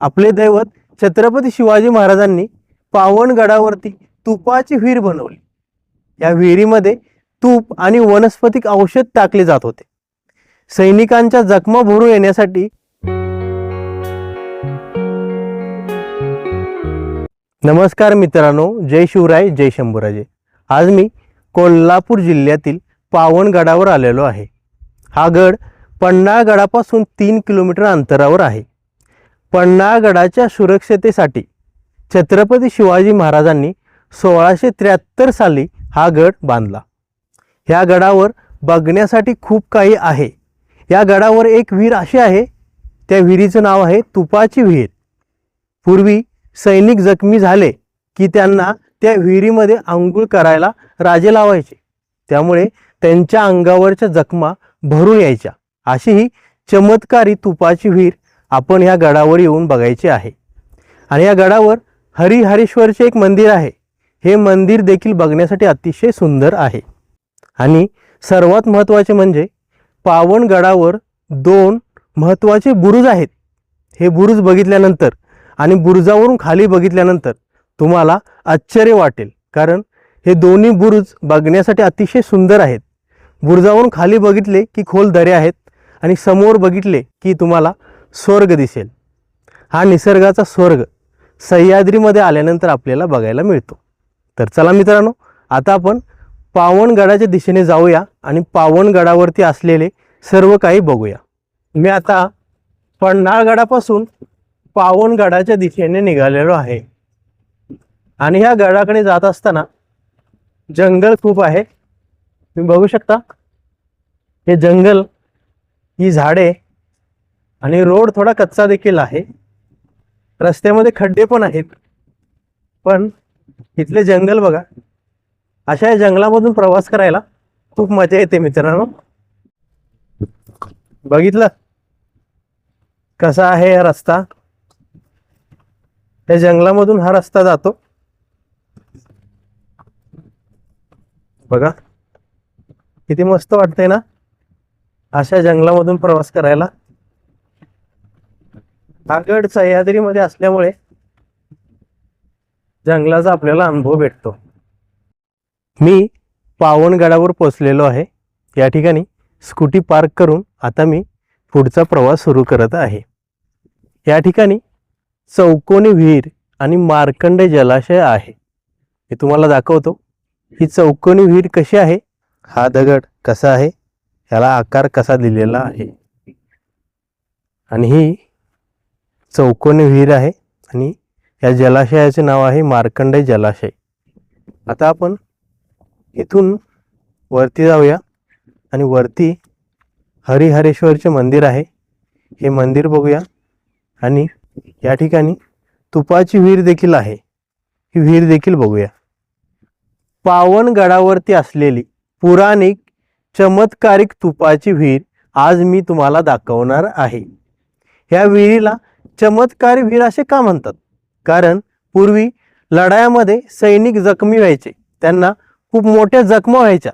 आपले दैवत छत्रपती शिवाजी महाराजांनी पावनगडावरती तुपाची विहीर बनवली. या विहिरीमध्ये तूप आणि वनस्पतिक औषध टाकले जात होते. सैनिकांच्या जखमा भरून येण्यासाठी नमस्कार मित्रांनो जय शिवराय जय शंभूराजे. आज मी कोल्हापूर जिल्ह्यातील पावनगडावर आलेलो आहे. हा गड पन्नाळगडापासून तीन किलोमीटर अंतरावर आहे. पन्हाळगडाच्या सुरक्षतेसाठी छत्रपती शिवाजी महाराजांनी सोळाशे त्र्याहत्तर साली हा गड बांधला. ह्या गडावर बघण्यासाठी खूप काही आहे. या गडावर एक विहीर अशी आहे त्या विहिरीचं नाव आहे तुपाची विहीर. पूर्वी सैनिक जखमी झाले की त्यांना त्या विहिरीमध्ये आंघोळ करायला राजे लावायचे. त्यामुळे त्यांच्या अंगावरच्या जखमा भरून यायच्या. अशी ही चमत्कारी तुपाची विहीर आपण ह्या गडावर येऊन बघायचे आहे. आणि या गडावर हरिहरेश्वरचे एक मंदिर आहे. हे मंदिर देखील बघण्यासाठी अतिशय सुंदर आहे. आणि सर्वात महत्त्वाचे म्हणजे पावनगडावर दोन महत्त्वाचे बुरुज आहेत. हे बुरुज बघितल्यानंतर आणि बुरुजावरून खाली बघितल्यानंतर तुम्हाला आश्चर्य वाटेल. कारण हे दोन्ही बुरुज बघण्यासाठी अतिशय सुंदर आहेत. बुरुजावरून खाली बघितले की खोल दरे आहेत. आणि समोर बघितले की तुम्हाला स्वर्ग दिसेल. हा निसर्गाचा स्वर्ग सह्याद्रीमध्ये आल्यानंतर आपल्याला बघायला मिळतो. तर चला मित्रांनो आता आपण पावनगडाच्या दिशेने जाऊया आणि पावनगडावरती असलेले सर्व काही बघूया. मी आता पन्हाळगडापासून पावनगडाच्या दिशेने निघालेलो आहे. आणि ह्या गडाकडे जात असताना जंगल खूप आहे. तुम्ही बघू शकता. हे जंगल ही झाडे आणि रोड थोडा कच्चा देखील आहे. रस्त्यामध्ये खड्डे पण आहेत. पण इथले जंगल बघा. अशा या जंगलामधून प्रवास करायला खूप मजा येते मित्रांनो. बघितलं? कसा आहे हा रस्ता? त्या जंगलामधून हा रस्ता जातो. बघा. किती मस्त वाटतंय ना? अशा जंगलामधून प्रवास करायला. हा गड सह्याद्रीमध्ये असल्यामुळे जंगलाचा आपल्याला अनुभव भेटतो. मी पावनगडावर पोचलेलो आहे. या ठिकाणी स्कूटी पार्क करून आता मी पुढचा प्रवास सुरू करत आहे. या ठिकाणी चौकोनी विहीर आणि मार्कंड जलाशय आहे. मी तुम्हाला दाखवतो ही चौकोनी विहीर कशी आहे? हा दगड कसा आहे? याला आकार कसा दिलेला आहे? आणि ही चौकोनी विहीर आहे आणि या जलाशयाचे नाव आहे मार्कंडे जलाशय. आता आपण इथून वरती जाऊया आणि वरती हरिहरेश्वरचे मंदिर आहे. हे मंदिर बघूया आणि या ठिकाणी तुपाची विहीर देखील आहे. ही विहीर देखील बघूया. पावनगडावरती असलेली पुराणिक चमत्कारिक तुपाची विहीर आज मी तुम्हाला दाखवणार आहे. ह्या विहिरीला चमत्कारी विहीर असे का म्हणतात? कारण पूर्वी लढायामध्ये सैनिक जखमी व्हायचे. त्यांना खूप मोठ्या जखमा व्हायच्या.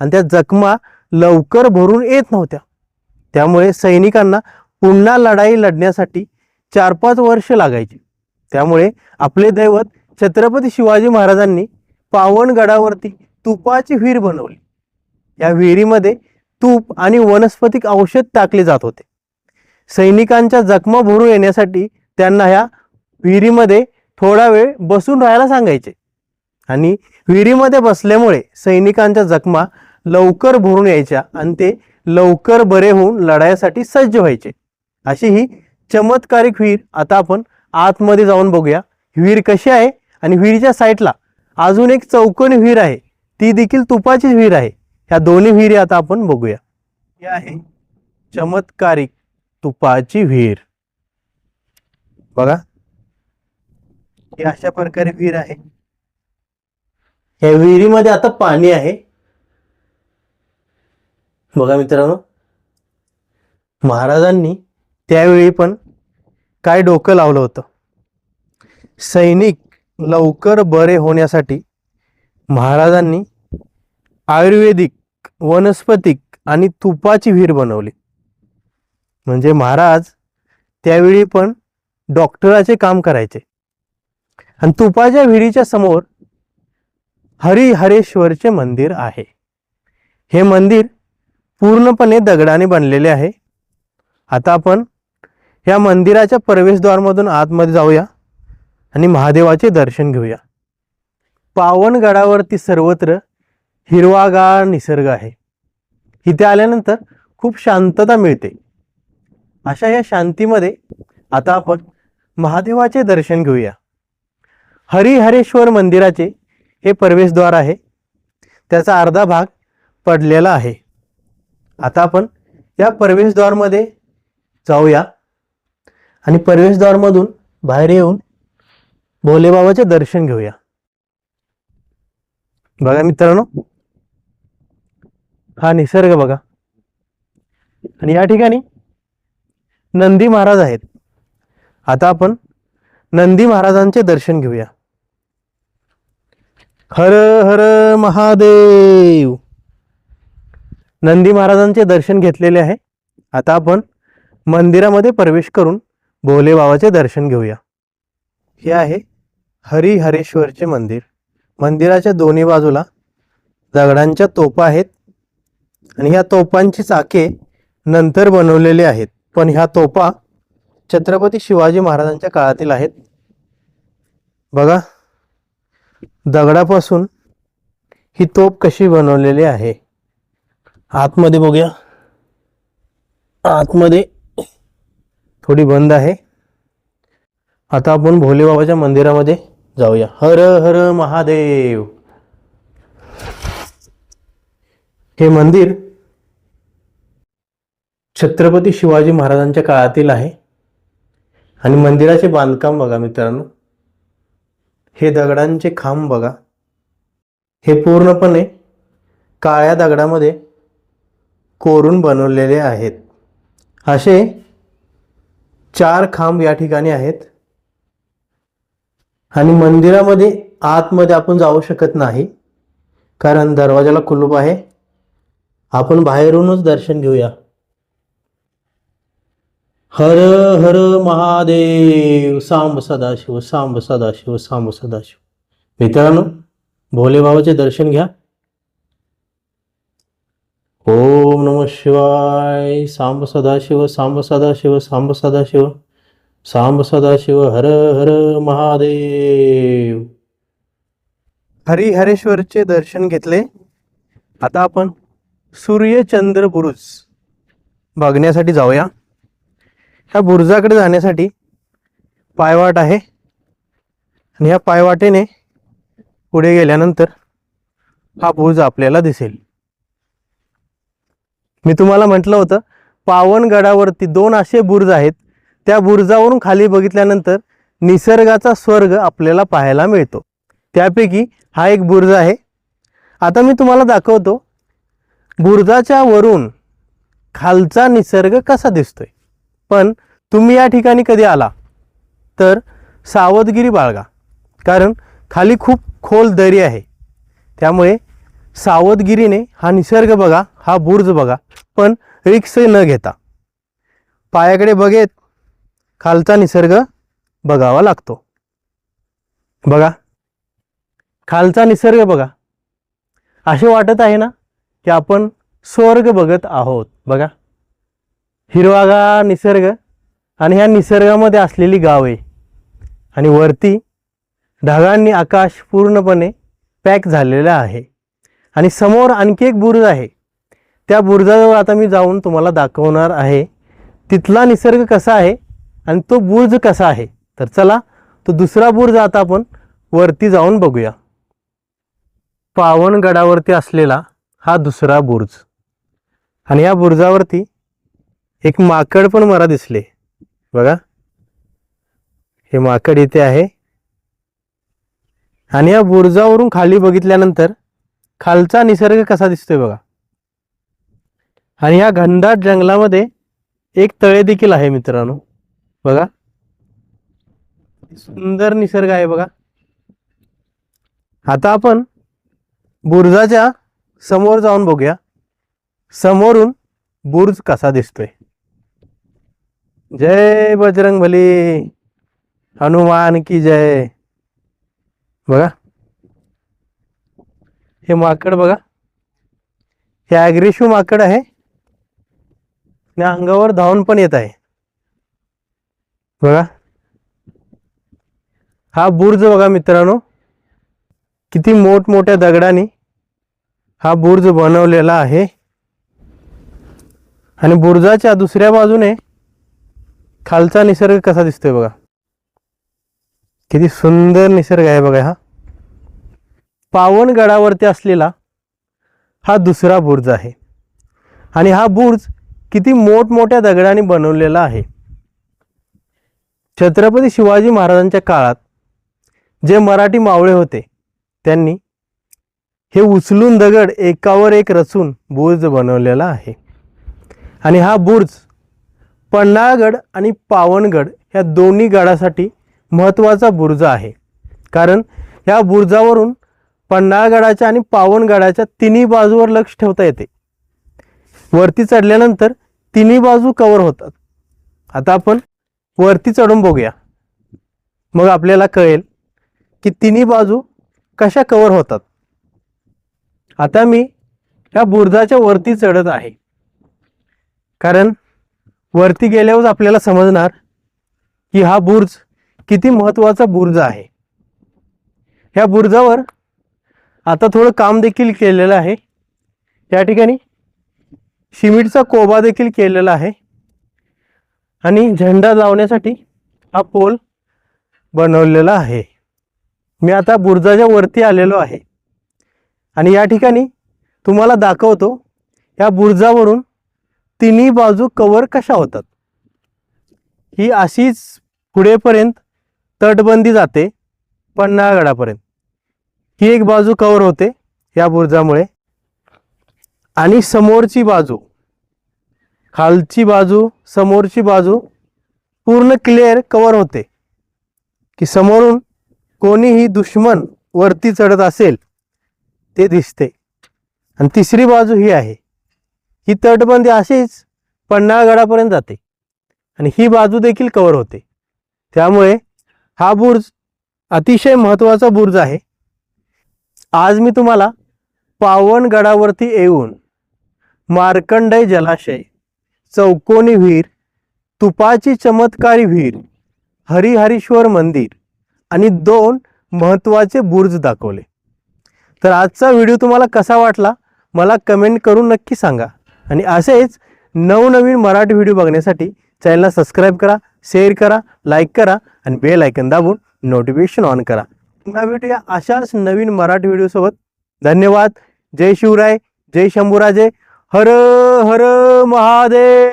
आणि त्या जखमा लवकर भरून येत नव्हत्या. त्यामुळे सैनिकांना पुन्हा लढाई लढण्यासाठी चार पाच वर्ष लागायची. त्यामुळे आपले दैवत छत्रपती शिवाजी महाराजांनी पावनगडावरती तुपाची विहीर बनवली. या विहिरीमध्ये तूप आणि वनस्पतिक औषध टाकले जात होते. सैनिकांच्या जखमा भरून येण्यासाठी त्यांना ह्या विहिरीमध्ये थोडा वेळ बसून राहायला सांगायचे. आणि विहिरीमध्ये बसल्यामुळे सैनिकांच्या जखमा लवकर भरून यायच्या आणि ते लवकर बरे होऊन लढाईसाठी सज्ज व्हायचे. अशी ही चमत्कारिक विहीर आता आपण आतमध्ये जाऊन बघूया. विहीर कशी आहे आणि विहिरीच्या साईडला अजून एक चौकोनी विहीर आहे. ती देखील तुपाची विहीर आहे. ह्या दोन्ही विहिरी आता आपण बघूया. ही आहे चमत्कारिक तुपाची विहीर. बघा. ही अशा प्रकारे विहीर आहे. या विहिरीमध्ये आता पाणी आहे. बघा मित्रांनो. महाराजांनी त्यावेळी पण काय डोकं लावलं होतं? सैनिक लवकर बरे होण्यासाठी महाराजांनी आयुर्वेदिक वनस्पतिक आणि तुपाची विहीर बनवली. म्हणजे महाराज त्यावेळी पण डॉक्टराचे काम करायचे. आणि तुपाच्या विहिरीच्या समोर हरिहरेश्वरचे मंदिर आहे. हे मंदिर पूर्णपणे दगडाने बनलेले आहे. आता आपण या मंदिराच्या प्रवेशद्वारमधून आतमध्ये जाऊया आणि महादेवाचे दर्शन घेऊया. पावनगडावरती सर्वत्र हिरवागार निसर्ग आहे. इथे आल्यानंतर खूप शांतता मिळते. अशा या शांतीमध्ये आता आपण महादेवाचे दर्शन घेऊया. हरिहरेश्वर मंदिराचे हे प्रवेशद्वार आहे. त्याचा अर्धा भाग पडलेला आहे. आता आपण या प्रवेशद्वारमध्ये जाऊया. आणि प्रवेशद्वारमधून बाहेर येऊन भोलेबाबाचे दर्शन घेऊया. बघा मित्रांनो. हा निसर्ग बघा. आणि या ठिकाणी नंदी महाराज आहेत. आता आपण नंदी महाराजांचे दर्शन घेऊया. हर हर महादेव. नंदी महाराजांचे दर्शन घेतलेले आहे. आता आपण मंदिरामध्ये प्रवेश करून भोले बाबाचे दर्शन घेऊया. हे आहे हरिहरेश्वरचे मंदिर. मंदिराच्या दोन्ही बाजूला दगडांच्या तोपा आहेत. आणि ह्या तोपांची चाके नंतर बनवलेली आहेत. पण ह्या तोपा छत्रपती शिवाजी महाराजांच्या काळातील आहेत. बघा दगडापासून ही तोप कशी बनवलेली आहे. आतमध्ये बघूया. आतमध्ये थोडी बंद आहे. आता आपण भोलेबाबाच्या मंदिरामध्ये जाऊया. हर हर महादेव. हे मंदिर छत्रपती शिवाजी महाराजांच्या काळातील आहे. आणि मंदिराचे बांधकाम बघा मित्रांनो. हे दगडांचे खांब बघा. हे पूर्णपणे काळ्या दगडामध्ये कोरून बनवलेले आहेत. असे चार खांब या ठिकाणी आहेत. आणि मंदिरामध्ये आतमध्ये आपण जाऊ शकत नाही. कारण दरवाजाला कुलूप आहे. आपण बाहेरूनच दर्शन घेऊया. हर हर महादेव सांब सदाशिव सांब सदाशिव सांब सदाशिव. मित्रांनो भोलेबाबाचे दर्शन घ्या. ओम नम शिवाय. सांब सदाशिव सांब सदाशिव सांब सदाशिव. सांब सदाशिव हर हर महादेव. हरिहरेश्वरचे दर्शन घेतले. आता आपण सूर्यचंद्र बुरुज बघण्यासाठी जाऊया. ह्या बुरुजाकडे जाण्यासाठी पायवाट आहे. आणि ह्या पायवाटेने पुढे गेल्यानंतर हा बुरुज आपल्याला दिसेल. मी तुम्हाला म्हटलं होतं पावनगडावरती दोन असे बुर्ज आहेत. त्या बुर्जावरून खाली बघितल्यानंतर निसर्गाचा स्वर्ग आपल्याला पाहायला मिळतो. त्यापैकी हा एक बुर्ज आहे. आता मी तुम्हाला दाखवतो बुरुजाच्या वरून खालचा निसर्ग कसा दिसतोय. पण तुम्ही या ठिकाणी कधी आला? तर सावधगिरी बाळगा. कारण खाली खूप खोल दरी आहे. त्यामुळे सावधगिरीने हा निसर्ग बघा हा बुर्ज बघा पण रिक्स न घेता. पायाकडे बघेत खालचा निसर्ग बघावा लागतो. बघा. खालचा निसर्ग बघा. असे वाटत आहे ना की आपण स्वर्ग बघत आहोत. बघा. हिरवागार निसर्ग आणि ह्या निसर्गामध्ये असलेली गाव. आहे आणि वरती ढगांनी आकाश पूर्णपणे पॅक झालेलं आहे. आणि समोर आणखी एक बुरुज आहे. त्या बुरुजाजवळ आता मी जाऊन तुम्हाला दाखवणार आहे. तिथला निसर्ग कसा आहे आणि तो बुर्ज कसा आहे. तर चला तो दुसरा बुर्ज आता आपण वरती जाऊन बघूया. पावनगडावरती असलेला हा दुसरा बुर्ज. आणि या बुर्जावरती एक माकड पण मला दिसले. बघा. हे माकड इथे आहे. आणि या बुर्जावरून खाली बघितल्यानंतर खालचा निसर्ग कसा दिसतोय बघा. आणि या घनदाट जंगलामध्ये एक तळे देखील आहे मित्रांनो. बघा. सुंदर निसर्ग आहे बघा. आता आपण बुर्जाच्या समोर जाऊन बघूया. समोरून बुर्ज कसा दिसतोय. जय बजरंग भली हनुमान की जय। बघा। हे माकड बघा। हे ॲग्रेशिव्ह माकड आहे. आणि अंगावर धावून पण येत आहे. बघा. हा बुर्ज बघा मित्रांनो. किती मोठमोठ्या दगडाने हा बुर्ज बनवलेला आहे. आणि बुर्जाच्या दुसऱ्या बाजूने खालचा निसर्ग कसा दिसतोय बघा. किती सुंदर निसर्ग आहे बघा हा. पावनगडावरती असलेला हा दुसरा बुर्ज आहे. आणि हा बुर्ज किती मोठमोठ्या दगडाने बनवलेला आहे. छत्रपती शिवाजी महाराजांच्या काळात जे मराठी मावळे होते त्यांनी हे उचलून दगड एकावर एक रचून बुर्ज बनवलेला आहे. आणि हा बुर्ज पन्हाळगड आणि पावनगड ह्या दोन्ही गडासाठी महत्त्वाचा बुर्ज आहे. कारण ह्या बुर्जावरून पन्हाळगडाच्या आणि पावनगडाच्या तिन्ही बाजूवर लक्ष ठेवता येते. वरती चढल्यानंतर तिन्ही बाजू कवर होतात. आता आपण वरती चढून बघूया. मग आपल्याला कळेल की तिन्ही बाजू कशा कवर होतात. आता मी ह्या बुर्जाच्या वरती चढत आहे. कारण वरती गेल्यावर आपल्याला समजणार की हा बुर्ज किती महत्त्वाचा बुर्ज आहे. ह्या बुर्जावर आता थोडं काम देखील केलेलं आहे. या ठिकाणी सिमेंटचा कोबा देखील केलेला आहे. आणि झेंडा लावण्यासाठी हा पोल बनवलेला आहे. मी आता बुर्जाच्या वरती आलेलो आहे. आणि या ठिकाणी तुम्हाला दाखवतो या बुर्जावरून तिन्ही बाजू कवर कशा होतात? ही अशीच पुढेपर्यंत तटबंदी जाते पन्हाळगडापर्यंत. ही एक बाजू कवर होते या बुर्जामुळे. आणि समोरची बाजू खालची बाजू समोरची बाजू पूर्ण क्लिअर कवर होते. की समोरून कोणीही दुश्मन वरती चढत असेल ते दिसते. आणि तिसरी बाजू ही आहे. ही तटबंदी अशीच पन्हाळगडापर्यंत जाते. आणि ही बाजू देखील कवर होते. त्यामुळे हा बुर्ज अतिशय महत्त्वाचा बुर्ज आहे. आज मी तुम्हाला पावनगडावरती येऊन मार्कंडय जलाशय चौकोनी विहीर तुपाची चमत्कारी विहीर हरिहरीश्वर मंदिर आणि दोन महत्त्वाचे बुर्ज दाखवले. तर आजचा व्हिडिओ तुम्हाला कसा वाटला मला कमेंट करून नक्की सांगा. आणि असेच नवनवीन मराठी व्हिडिओ बघण्यासाठी चॅनलला सबस्क्राईब करा शेअर करा लाईक करा आणि बेल आयकन दाबून नोटिफिकेशन ऑन करा. पुन्हा भेटूया अशाच नवीन मराठी व्हिडिओसोबत धन्यवाद. जय शिवराय. जय शंभूराजे. हर हर महादेव.